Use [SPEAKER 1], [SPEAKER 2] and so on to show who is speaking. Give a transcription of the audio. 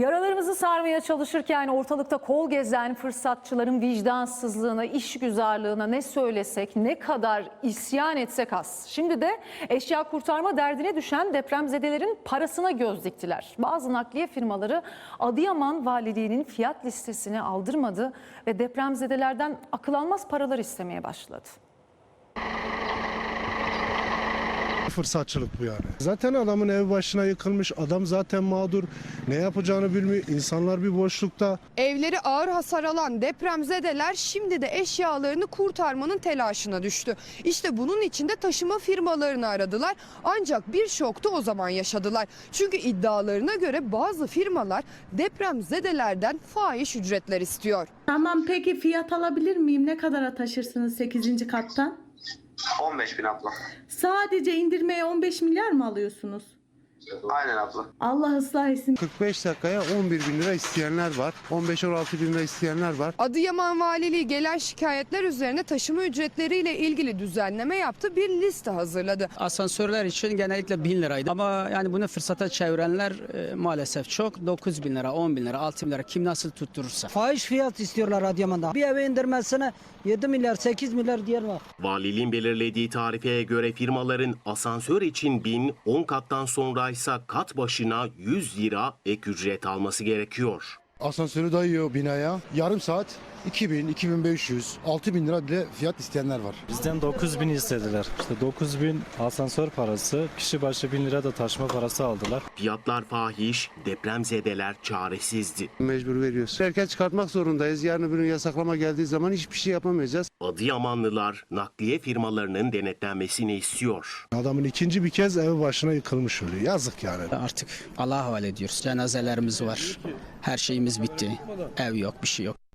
[SPEAKER 1] Yaralarımızı sarmaya çalışırken ortalıkta kol gezen fırsatçıların vicdansızlığına, işgüzarlığına ne söylesek, ne kadar isyan etsek az. Şimdi de eşya kurtarma derdine düşen depremzedelerin parasına göz diktiler. Bazı nakliye firmaları Adıyaman Valiliğinin fiyat listesini aldırmadı ve depremzedelerden akıl almaz paralar istemeye başladı.
[SPEAKER 2] Fırsatçılık bu yani. Zaten adamın ev başına yıkılmış. Adam zaten mağdur. Ne yapacağını bilmiyor. İnsanlar bir boşlukta.
[SPEAKER 3] Evleri ağır hasar alan depremzedeler şimdi de eşyalarını kurtarmanın telaşına düştü. İşte bunun için de taşıma firmalarını aradılar. Ancak bir şoktu o zaman yaşadılar. Çünkü iddialarına göre bazı firmalar depremzedelerden fahiş ücretler istiyor.
[SPEAKER 4] Tamam peki fiyat alabilir miyim? Ne kadara taşırsınız 8. kattan?
[SPEAKER 5] 15 bin abla.
[SPEAKER 4] Sadece indirmeye 15 milyar mı alıyorsunuz?
[SPEAKER 5] Aynen abla.
[SPEAKER 4] Allah ıslah etsin.
[SPEAKER 6] 45 dakikaya 11 bin lira isteyenler var. 15-16 bin lira isteyenler var.
[SPEAKER 3] Adıyaman Valiliği gelen şikayetler üzerine taşıma ücretleriyle ilgili düzenleme yaptı. Bir liste hazırladı.
[SPEAKER 7] Asansörler için genellikle 1000 liraydı. Ama yani bunu fırsata çevirenler e, maalesef çok. 9 bin lira, 10 bin lira, 6 bin lira kim nasıl tutturursa.
[SPEAKER 8] Fahiş fiyat istiyorlar Adıyaman'da. Bir eve indirmesine 7 milyar 8 milyar diyen var.
[SPEAKER 9] Valiliğin belirlediği tarifeye göre firmaların asansör için 1000, 10 kattan sonraysa kat başına 100 lira ek ücret alması gerekiyor.
[SPEAKER 6] Asansörü dayıyor binaya. Yarım saat 2000, 2500, 6000 lira bile fiyat isteyenler var.
[SPEAKER 10] Bizden 9000 istediler. İşte 9000 asansör parası, kişi başı 1000 lira da taşıma parası aldılar.
[SPEAKER 9] Fiyatlar fahiş, depremzedeler çaresizdi.
[SPEAKER 6] Mecbur veriyoruz. Erken çıkartmak zorundayız. Yarın öbür gün yasaklama geldiği zaman hiçbir şey yapamayacağız.
[SPEAKER 9] Adıyamanlılar nakliye firmalarının denetlenmesini istiyor.
[SPEAKER 2] Adamın ikinci bir kez ev başına yıkılmış oluyor. Yazık yani.
[SPEAKER 7] Artık Allah'a havale ediyoruz. Cenazelerimiz var. Her şeyimiz bitti. Ev yok, bir şey yok.